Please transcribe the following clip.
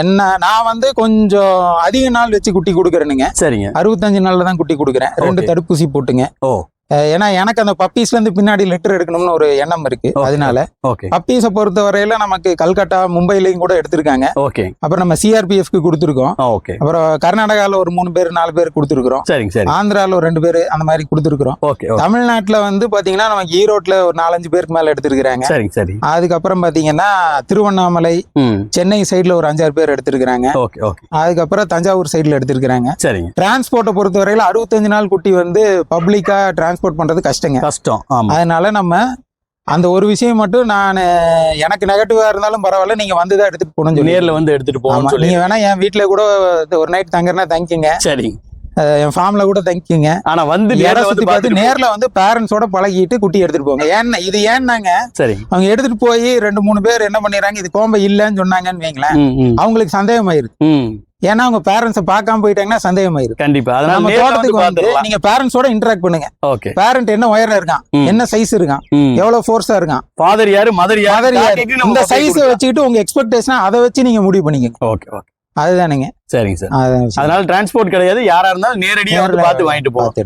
என்ன நான் வந்து கொஞ்சம் அதிக நாள் வச்சு குட்டி கொடுக்குறேனுங்க சரிங்க அறுபத்தஞ்சு நாள்ல தான் குட்டி கொடுக்குறேன் ரெண்டு. தடுப்பூசி போட்டுங்க ஓ. ஏன்னா எனக்கு அந்த பப்பீஸ்ல இருந்து பின்னாடி லெட்டர் எடுக்கணும்னு ஒரு எண்ணம் இருக்கு. அதனால பப்பீஸை பொறுத்த வரையில நமக்கு கல்கட்டா மும்பைலையும் கூட எடுத்திருக்காங்க. ஓகே அப்புறம் நம்ம சிஆர்பிஎஃப்க்கு கொடுத்துருக்கோம். ஓகே அப்புறம் கர்நாடகாவில் ஒரு மூணு பேர் நாலு பேர் கொடுத்துருக்குறோம். சரிங்க சரி ஆந்திராவில் ஒரு ரெண்டு பேர் அந்த மாதிரி கொடுத்துருக்குறோம். ஓகே தமிழ்நாட்டில் வந்து பாத்தீங்கன்னா நமக்கு ஈரோட்ல ஒரு நாலஞ்சு பேருக்கு மேல எடுத்திருக்கிறாங்க. சரிங்க சரி. அதுக்கப்புறம் பாத்தீங்கன்னா திருவண்ணாமலை சென்னை சைடுல ஒரு அஞ்சாறு பேர் எடுத்திருக்கிறாங்க. ஓகே ஓகே அதுக்கப்புறம் தஞ்சாவூர் சைடுல எடுத்திருக்கிறாங்க. சரிங்க. டிரான்ஸ்போர்ட்டை பொறுத்த வரையில அறுபத்தஞ்சு நாள் குட்டி வந்து பப்ளிக்கா டிரான்ஸ்போர்ட் பண்றது கஷ்டங்க. கஷ்டம். அதனால நம்ம அந்த ஒரு விஷயம் மட்டும் நான் எனக்கு நெகட்டிவா இருந்தாலும் பரவாயில்ல நீங்க வந்து தான் எடுத்துட்டு போகணும்னு சொல்லி நேர்ல வந்து எடுத்துட்டு ஆமா, போகணும்னு சொல்லி நீங்க வேணா என் வீட்ல கூட ஒரு நைட் தங்குறனா தங்கிங்க சரி. என் ஃபார்ம்ல கூட தங்கிங்க ஆனா வந்து வந்து சுத்தி பார்த்து நேர்ல வந்து பேரண்ட்ஸோட பழகிட்டு குட்டி எடுத்துட்டு போங்க. ஏன்னா இது ஏன்னாங்க? சரி. அவங்க எடுத்துட்டு போய் ரெண்டு மூணு பேர் என்ன பண்ணிடுறாங்க? இது கோம்பை இல்லைன்னு சொன்னாங்கன்னு வைங்களேன். அவங்களுக்கு சந்தேகம் ஆயிருது. ஏன்னா அவங்க பேரண்ட்ஸை பார்க்காம போயிட்டாங்கன்னா சந்தேகம் ஆயிருது கண்டிப்பா நம்ம தோட்டத்துக்கு வந்து நீங்க பேரண்ட்ஸோட இன்டராக்ட் பண்ணுங்க. ஓகே பேரண்ட் என்ன உயரம் இருக்கான். என்ன சைஸ் இருக்கான்? எவ்வளவு ஃபோர்ஸா இருக்கான்? ஃபாதர் யாரு? மதர் யாரு? இந்த சைஸ். வச்சுக்கிட்டு உங்க எக்ஸ்பெக்டேஷன் அதை வச்சு நீங்க முடிவு பண்ணிக்கங்க. ஓகே ஓகே அதுதானுங்க. சரிங்க சார். அதனால டிரான்ஸ்போர்ட் கிடையாது. யாரா இருந்தாலும் நேரடியா வந்து நேர்ல பார்த்து வாங்கிட்டு எடுத்துட்டு